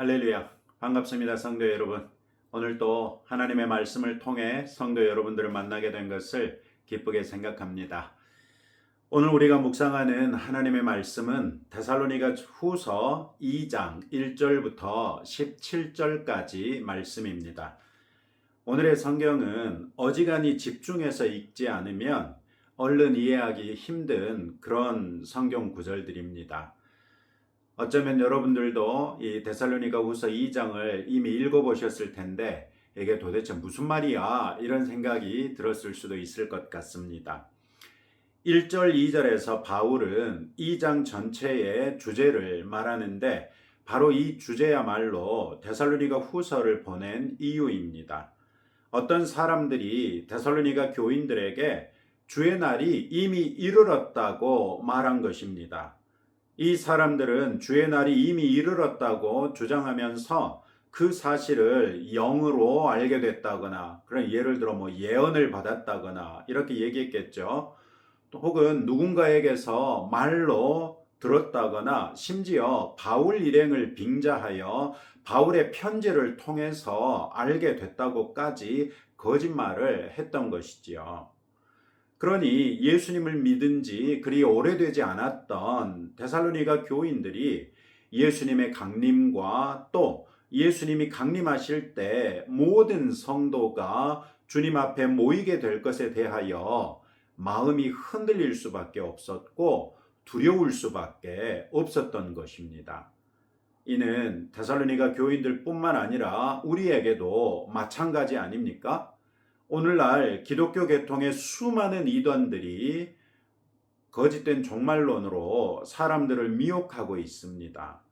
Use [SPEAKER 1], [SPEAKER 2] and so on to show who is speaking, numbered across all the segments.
[SPEAKER 1] 할렐루야. 반갑습니다, 성도 여러분. 오늘 또 하나님의 말씀을 통해 성도 여러분들을 만나게 된 것을 기쁘게 생각합니다. 오늘 우리가 묵상하는 하나님의 말씀은 데살로니가 후서 2장 1절부터 17절까지 말씀입니다. 오늘의 성경은 어지간히 집중해서 읽지 않으면 얼른 이해하기 힘든 그런 성경 구절들입니다. 어쩌면 여러분들도 이 데살로니가 후서 2장을 이미 읽어보셨을 텐데 이게 도대체 무슨 말이야 이런 생각이 들었을 수도 있을 것 같습니다. 1절, 2절에서 바울은 2장 전체의 주제를 말하는데 바로 이 주제야말로 데살로니가 후서를 보낸 이유입니다. 어떤 사람들이 데살로니가 교인들에게 주의 날이 이미 이르렀다고 말한 것입니다. 이 사람들은 주의 날이 이미 이르렀다고 주장하면서 그 사실을 영으로 알게 됐다거나 그런 예를 들어 뭐 예언을 받았다거나 이렇게 얘기했겠죠. 또 혹은 누군가에게서 말로 들었다거나 심지어 바울 일행을 빙자하여 바울의 편지를 통해서 알게 됐다고까지 거짓말을 했던 것이지요. 그러니 예수님을 믿은 지 그리 오래되지 않았던 데살로니가 교인들이 예수님의 강림과 또 예수님이 강림하실 때 모든 성도가 주님 앞에 모이게 될 것에 대하여 마음이 흔들릴 수밖에 없었고 두려울 수밖에 없었던 것입니다. 이는 데살로니가 교인들뿐만 아니라 우리에게도 마찬가지 아닙니까? 오늘날 기독교 계통의 수많은 이단들이 거짓된 종말론으로 사람들을 미혹하고 있습니다.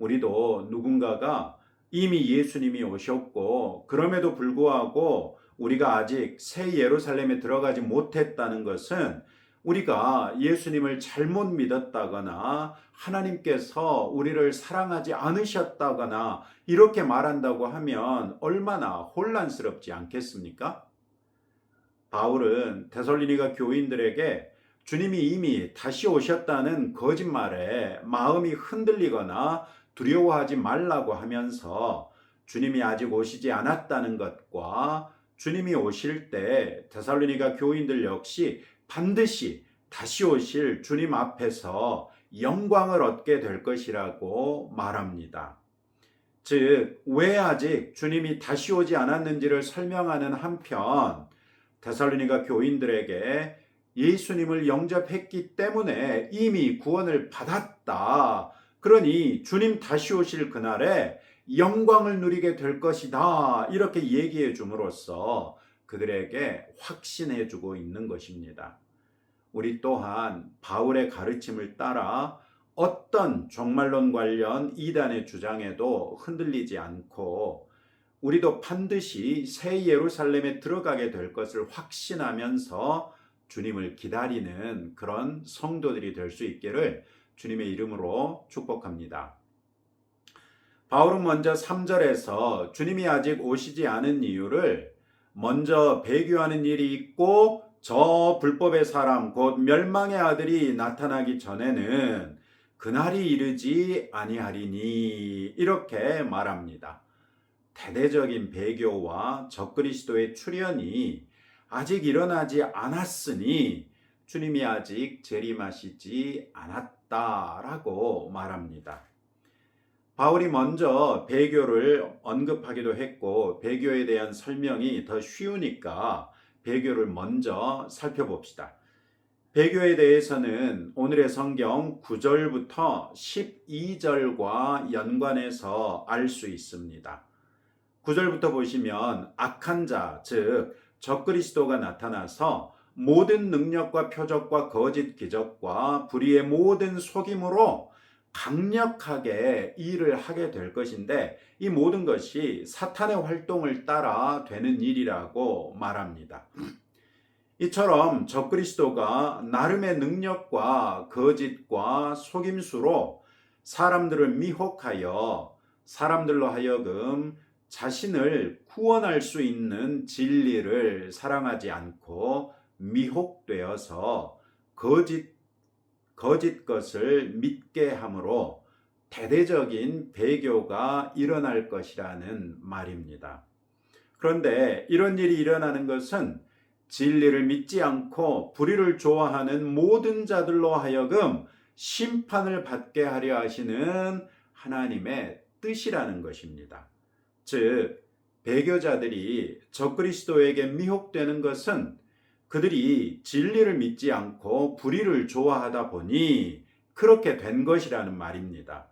[SPEAKER 1] 우리도 누군가가 이미 예수님이 오셨고 그럼에도 불구하고 우리가 아직 새 예루살렘에 들어가지 못했다는 것은 우리가 예수님을 잘못 믿었다거나 하나님께서 우리를 사랑하지 않으셨다거나 이렇게 말한다고 하면 얼마나 혼란스럽지 않겠습니까? 바울은 데솔리니가 교인들에게 주님이 이미 다시 오셨다는 거짓말에 마음이 흔들리거나 두려워하지 말라고 하면서 주님이 아직 오시지 않았다는 것과 주님이 오실 때 데살로니가 교인들 역시 반드시 다시 오실 주님 앞에서 영광을 얻게 될 것이라고 말합니다. 즉, 왜 아직 주님이 다시 오지 않았는지를 설명하는 한편 데살로니가 교인들에게 예수님을 영접했기 때문에 이미 구원을 받았다. 그러니 주님 다시 오실 그날에 영광을 누리게 될 것이다. 이렇게 얘기해 줌으로써 그들에게 확신해 주고 있는 것입니다. 우리 또한 바울의 가르침을 따라 어떤 종말론 관련 이단의 주장에도 흔들리지 않고 우리도 반드시 새 예루살렘에 들어가게 될 것을 확신하면서 주님을 기다리는 그런 성도들이 될 수 있기를 주님의 이름으로 축복합니다. 바울은 먼저 3절에서 주님이 아직 오시지 않은 이유를 먼저 배교하는 일이 있고 저 불법의 사람 곧 멸망의 아들이 나타나기 전에는 그날이 이르지 아니하리니 이렇게 말합니다. 대대적인 배교와 적그리스도의 출현이 아직 일어나지 않았으니 주님이 아직 재림하시지 않았다라고 말합니다. 바울이 먼저 배교를 언급하기도 했고 배교에 대한 설명이 더 쉬우니까 배교를 먼저 살펴봅시다. 배교에 대해서는 오늘의 성경 9절부터 12절과 연관해서 알 수 있습니다. 9절부터 보시면 악한 자, 즉 적그리스도가 나타나서 모든 능력과 표적과 거짓 기적과 불의의 모든 속임으로 강력하게 일을 하게 될 것인데 이 모든 것이 사탄의 활동을 따라 되는 일이라고 말합니다. 이처럼 적그리스도가 나름의 능력과 거짓과 속임수로 사람들을 미혹하여 사람들로 하여금 자신을 구원할 수 있는 진리를 사랑하지 않고 미혹되어서 거짓 거짓 것을 믿게 함으로 대대적인 배교가 일어날 것이라는 말입니다. 그런데 이런 일이 일어나는 것은 진리를 믿지 않고 불의를 좋아하는 모든 자들로 하여금 심판을 받게 하려 하시는 하나님의 뜻이라는 것입니다. 즉, 배교자들이 적그리스도에게 미혹되는 것은 그들이 진리를 믿지 않고 불의를 좋아하다 보니 그렇게 된 것이라는 말입니다.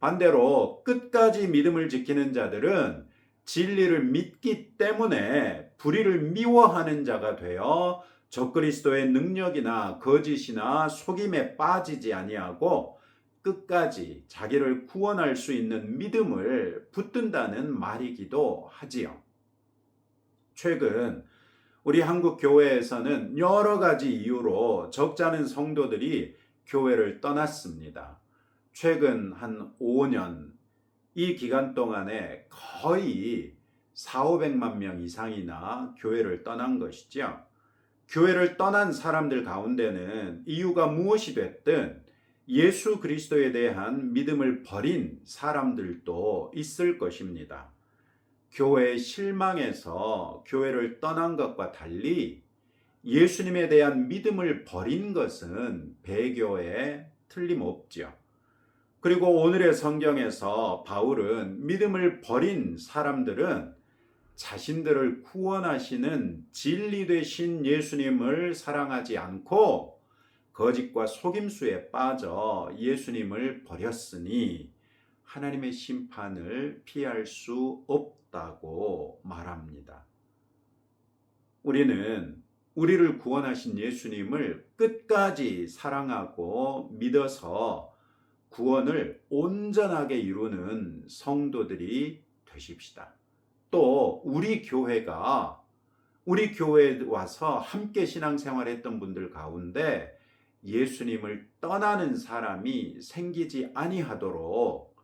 [SPEAKER 1] 반대로 끝까지 믿음을 지키는 자들은 진리를 믿기 때문에 불의를 미워하는 자가 되어 적그리스도의 능력이나 거짓이나 속임에 빠지지 아니하고 끝까지 자기를 구원할 수 있는 믿음을 붙든다는 말이기도 하지요. 최근 우리 한국 교회에서는 여러 가지 이유로 적잖은 성도들이 교회를 떠났습니다. 최근 한 5년 이 기간 동안에 거의 4, 500만 명 이상이나 교회를 떠난 것이죠. 교회를 떠난 사람들 가운데는 이유가 무엇이 됐든 예수 그리스도에 대한 믿음을 버린 사람들도 있을 것입니다. 교회의 실망에서 교회를 떠난 것과 달리 예수님에 대한 믿음을 버린 것은 배교에 틀림없죠. 그리고 오늘의 성경에서 바울은 믿음을 버린 사람들은 자신들을 구원하시는 진리 되신 예수님을 사랑하지 않고 거짓과 속임수에 빠져 예수님을 버렸으니 하나님의 심판을 피할 수 없다고 말합니다. 우리는 우리를 구원하신 예수님을 끝까지 사랑하고 믿어서 구원을 온전하게 이루는 성도들이 되십시다. 또 우리 교회가 우리 교회에 와서 함께 신앙생활했던 분들 가운데 예수님을 떠나는 사람이 생기지 아니하도록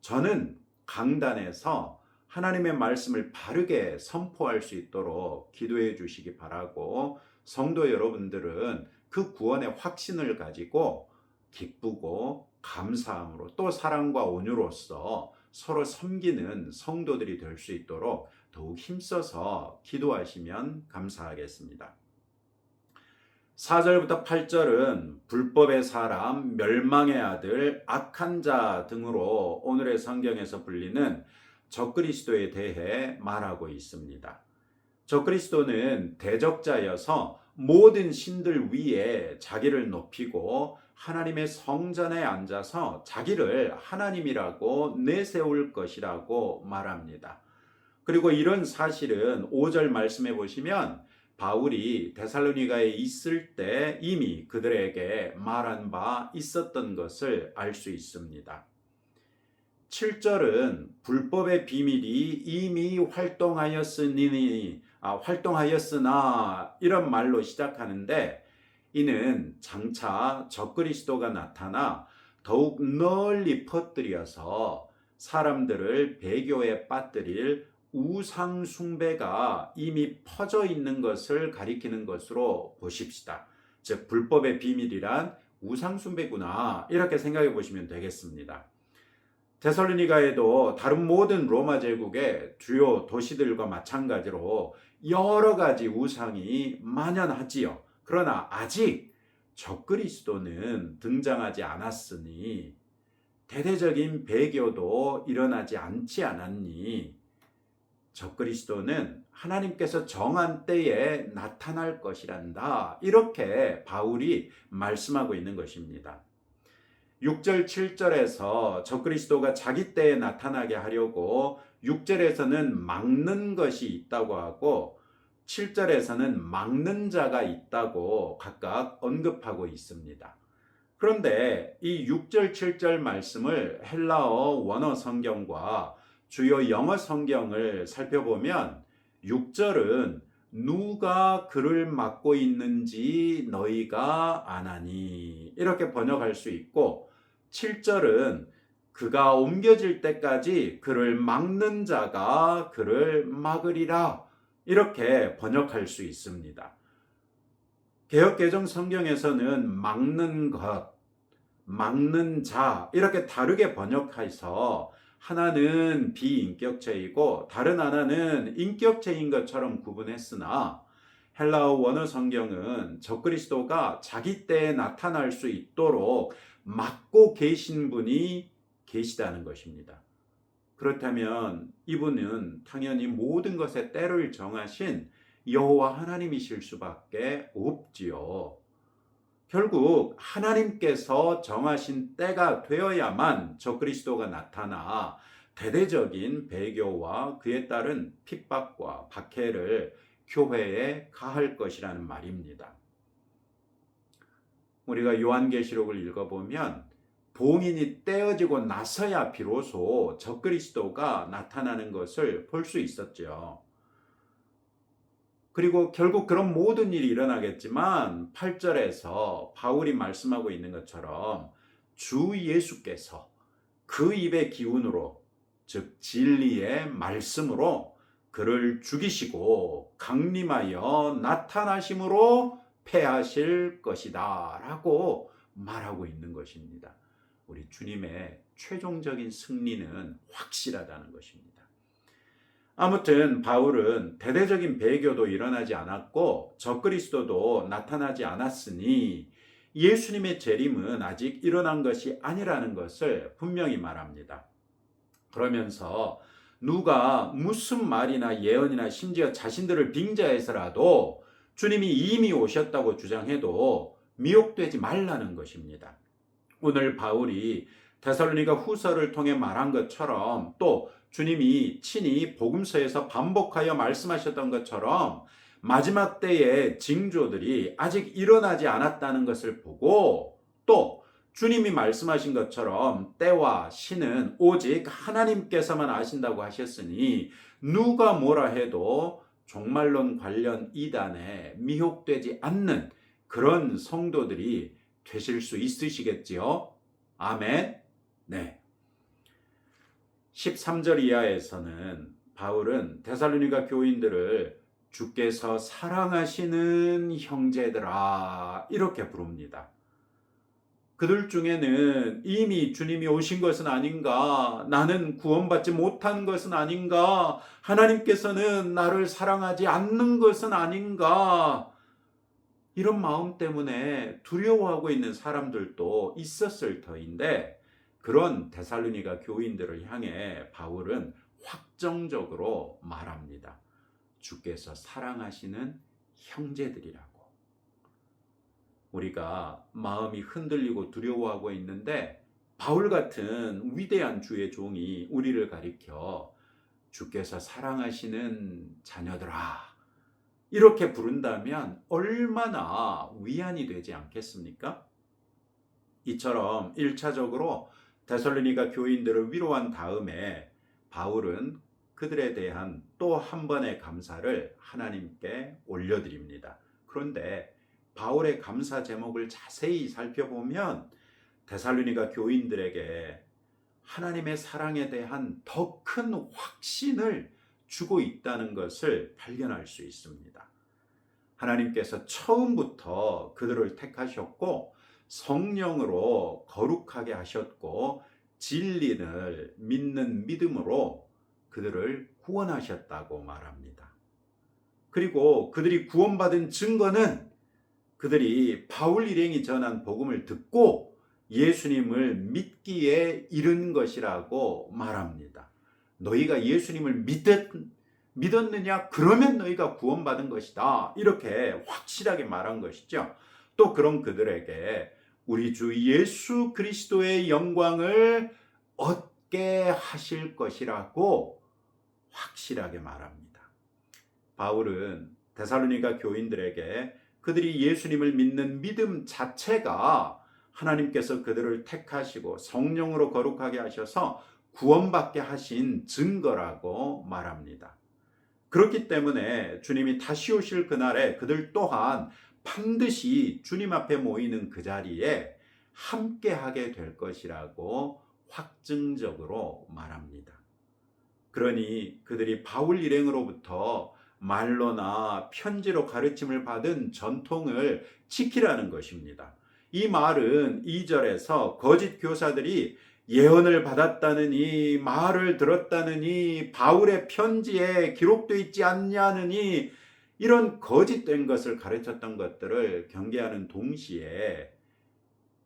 [SPEAKER 1] 저는 강단에서 하나님의 말씀을 바르게 선포할 수 있도록 기도해 주시기 바라고 성도 여러분들은 그 구원의 확신을 가지고 기쁘고 감사함으로 또 사랑과 온유로서 서로 섬기는 성도들이 될 수 있도록 더욱 힘써서 기도하시면 감사하겠습니다. 4절부터 8절은 불법의 사람, 멸망의 아들, 악한 자 등으로 오늘의 성경에서 불리는 적그리스도에 대해 말하고 있습니다. 적그리스도는 대적자여서 모든 신들 위에 자기를 높이고 하나님의 성전에 앉아서 자기를 하나님이라고 내세울 것이라고 말합니다. 그리고 이런 사실은 5절 말씀해 보시면 바울이 데살로니가에 있을 때 이미 그들에게 말한 바 있었던 것을 알 수 있습니다. 7절은 불법의 비밀이 이미 활동하였으니 아, 활동하였으나 이런 말로 시작하는데 이는 장차 적그리스도가 나타나 더욱 널리 퍼뜨려서 사람들을 배교에 빠뜨릴 우상 숭배가 이미 퍼져 있는 것을 가리키는 것으로 보십시다. 즉 불법의 비밀이란 우상 숭배구나 이렇게 생각해 보시면 되겠습니다. 데살로니가에도 다른 모든 로마 제국의 주요 도시들과 마찬가지로 여러 가지 우상이 만연하지요. 그러나 아직 적그리스도는 등장하지 않았으니 대대적인 배교도 일어나지 않지 않았니 적그리스도는 하나님께서 정한 때에 나타날 것이란다. 이렇게 바울이 말씀하고 있는 것입니다. 6절, 7절에서 적그리스도가 자기 때에 나타나게 하려고 6절에서는 막는 것이 있다고 하고 7절에서는 막는 자가 있다고 각각 언급하고 있습니다. 그런데 이 6절, 7절 말씀을 헬라어 원어 성경과 주요 영어 성경을 살펴보면 6절은 누가 그를 막고 있는지 너희가 아나니 이렇게 번역할 수 있고 7절은 그가 옮겨질 때까지 그를 막는 자가 그를 막으리라 이렇게 번역할 수 있습니다. 개혁개정 성경에서는 막는 것, 막는 자 이렇게 다르게 번역해서 하나는 비인격체이고 다른 하나는 인격체인 것처럼 구분했으나 헬라어 원어 성경은 적그리스도가 자기 때에 나타날 수 있도록 막고 계신 분이 계시다는 것입니다. 그렇다면 이분은 당연히 모든 것의 때를 정하신 여호와 하나님이실 수밖에 없지요. 결국 하나님께서 정하신 때가 되어야만 적그리스도가 나타나 대대적인 배교와 그에 따른 핍박과 박해를 교회에 가할 것이라는 말입니다. 우리가 요한계시록을 읽어보면 봉인이 떼어지고 나서야 비로소 적그리스도가 나타나는 것을 볼 수 있었죠. 그리고 결국 그런 모든 일이 일어나겠지만 8절에서 바울이 말씀하고 있는 것처럼 주 예수께서 그 입의 기운으로 즉 진리의 말씀으로 그를 죽이시고 강림하여 나타나심으로 패하실 것이다 라고 말하고 있는 것입니다. 우리 주님의 최종적인 승리는 확실하다는 것입니다. 아무튼 바울은 대대적인 배교도 일어나지 않았고 적그리스도도 나타나지 않았으니 예수님의 재림은 아직 일어난 것이 아니라는 것을 분명히 말합니다. 그러면서 누가 무슨 말이나 예언이나 심지어 자신들을 빙자해서라도 주님이 이미 오셨다고 주장해도 미혹되지 말라는 것입니다. 오늘 바울이 데살로니가 후서를 통해 말한 것처럼 또 주님이 친히 복음서에서 반복하여 말씀하셨던 것처럼 마지막 때의 징조들이 아직 일어나지 않았다는 것을 보고 또 주님이 말씀하신 것처럼 때와 시는 오직 하나님께서만 아신다고 하셨으니 누가 뭐라 해도 종말론 관련 이단에 미혹되지 않는 그런 성도들이 되실 수 있으시겠지요? 아멘. 네. 13절 이하에서는 바울은 데살로니가 교인들을 주께서 사랑하시는 형제들아 이렇게 부릅니다. 그들 중에는 이미 주님이 오신 것은 아닌가, 나는 구원받지 못한 것은 아닌가, 하나님께서는 나를 사랑하지 않는 것은 아닌가, 이런 마음 때문에 두려워하고 있는 사람들도 있었을 터인데, 그런 데살로니가 교인들을 향해 바울은 확정적으로 말합니다. 주께서 사랑하시는 형제들이라고. 우리가 마음이 흔들리고 두려워하고 있는데 바울 같은 위대한 주의 종이 우리를 가리켜 주께서 사랑하시는 자녀들아 이렇게 부른다면 얼마나 위안이 되지 않겠습니까? 이처럼 1차적으로 데살로니가 교인들을 위로한 다음에 바울은 그들에 대한 또 한 번의 감사를 하나님께 올려드립니다. 그런데 바울의 감사 제목을 자세히 살펴보면 데살로니가 교인들에게 하나님의 사랑에 대한 더 큰 확신을 주고 있다는 것을 발견할 수 있습니다. 하나님께서 처음부터 그들을 택하셨고 성령으로 거룩하게 하셨고 진리를 믿는 믿음으로 그들을 구원하셨다고 말합니다. 그리고 그들이 구원받은 증거는 그들이 바울 일행이 전한 복음을 듣고 예수님을 믿기에 이른 것이라고 말합니다. 너희가 예수님을 믿었, 믿었느냐? 그러면 너희가 구원받은 것이다. 이렇게 확실하게 말한 것이죠. 또 그런 그들에게 우리 주 예수 그리스도의 영광을 얻게 하실 것이라고 확실하게 말합니다. 바울은 데살로니가 교인들에게 그들이 예수님을 믿는 믿음 자체가 하나님께서 그들을 택하시고 성령으로 거룩하게 하셔서 구원받게 하신 증거라고 말합니다. 그렇기 때문에 주님이 다시 오실 그날에 그들 또한 반드시 주님 앞에 모이는 그 자리에 함께 하게 될 것이라고 확증적으로 말합니다. 그러니 그들이 바울 일행으로부터 말로나 편지로 가르침을 받은 전통을 지키라는 것입니다. 이 말은 2절에서 거짓 교사들이 예언을 받았다느니 말을 들었다느니 바울의 편지에 기록되어 있지 않냐느니 이런 거짓된 것을 가르쳤던 것들을 경계하는 동시에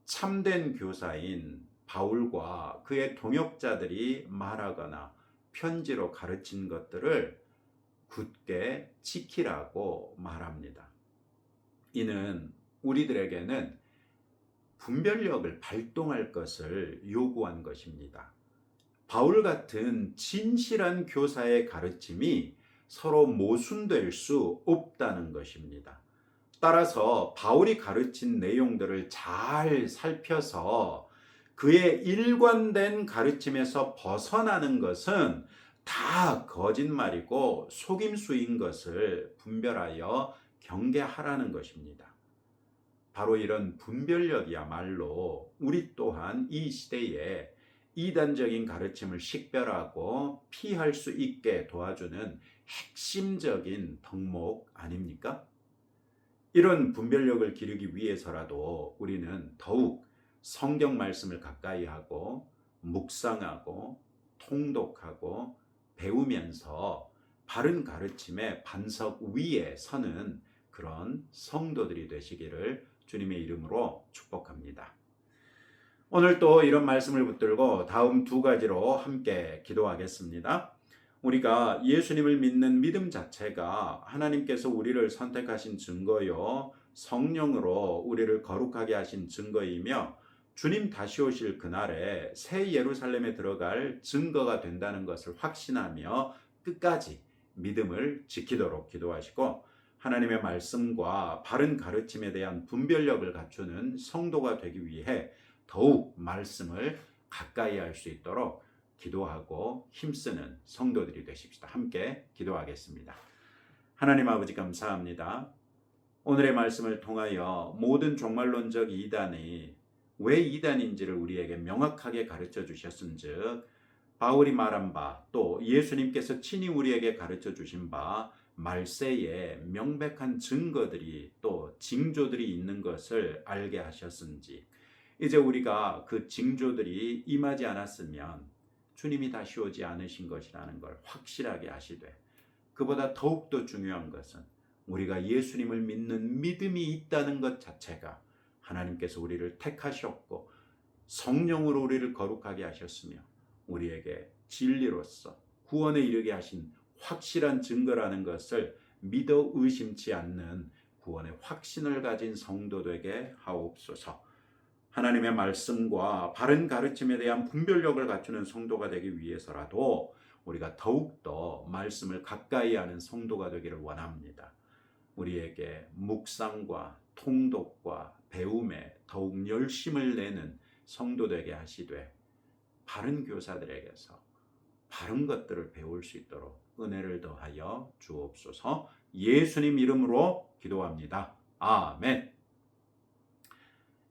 [SPEAKER 1] 참된 교사인 바울과 그의 동역자들이 말하거나 편지로 가르친 것들을 굳게 지키라고 말합니다. 이는 우리들에게는 분별력을 발동할 것을 요구한 것입니다. 바울 같은 진실한 교사의 가르침이 서로 모순될 수 없다는 것입니다. 따라서 바울이 가르친 내용들을 잘 살펴서 그의 일관된 가르침에서 벗어나는 것은 다 거짓말이고 속임수인 것을 분별하여 경계하라는 것입니다. 바로 이런 분별력이야말로 우리 또한 이 시대에 이단적인 가르침을 식별하고 피할 수 있게 도와주는 핵심적인 덕목 아닙니까? 이런 분별력을 기르기 위해서라도 우리는 더욱 성경 말씀을 가까이 하고 묵상하고 통독하고 배우면서 바른 가르침의 반석 위에 서는 그런 성도들이 되시기를 주님의 이름으로 축복합니다. 오늘 또 이런 말씀을 붙들고 다음 두 가지로 함께 기도하겠습니다. 우리가 예수님을 믿는 믿음 자체가 하나님께서 우리를 선택하신 증거요, 성령으로 우리를 거룩하게 하신 증거이며 주님 다시 오실 그날에 새 예루살렘에 들어갈 증거가 된다는 것을 확신하며 끝까지 믿음을 지키도록 기도하시고 하나님의 말씀과 바른 가르침에 대한 분별력을 갖추는 성도가 되기 위해 더욱 말씀을 가까이 할 수 있도록 기도하고 힘쓰는 성도들이 되십시다. 함께 기도하겠습니다. 하나님 아버지 감사합니다. 오늘의 말씀을 통하여 모든 종말론적 이단이 왜 이단인지를 우리에게 명확하게 가르쳐 주셨은즉 바울이 말한 바 또 예수님께서 친히 우리에게 가르쳐 주신 바 말세에 명백한 증거들이 또 징조들이 있는 것을 알게 하셨은지 이제 우리가 그 징조들이 임하지 않았으면 주님이 다시 오지 않으신 것이라는 걸 확실하게 아시되 그보다 더욱더 중요한 것은 우리가 예수님을 믿는 믿음이 있다는 것 자체가 하나님께서 우리를 택하셨고 성령으로 우리를 거룩하게 하셨으며 우리에게 진리로서 구원에 이르게 하신 확실한 증거라는 것을 믿어 의심치 않는 구원의 확신을 가진 성도되게 하옵소서. 하나님의 말씀과 바른 가르침에 대한 분별력을 갖추는 성도가 되기 위해서라도 우리가 더욱더 말씀을 가까이 하는 성도가 되기를 원합니다. 우리에게 묵상과 통독과 배움에 더욱 열심을 내는 성도 되게 하시되 바른 교사들에게서 바른 것들을 배울 수 있도록 은혜를 더하여 주옵소서 예수님 이름으로 기도합니다. 아멘.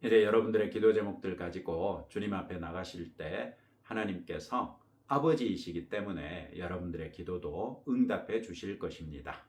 [SPEAKER 1] 이제 여러분들의 기도 제목들 가지고 주님 앞에 나가실 때 하나님께서 아버지이시기 때문에 여러분들의 기도도 응답해 주실 것입니다.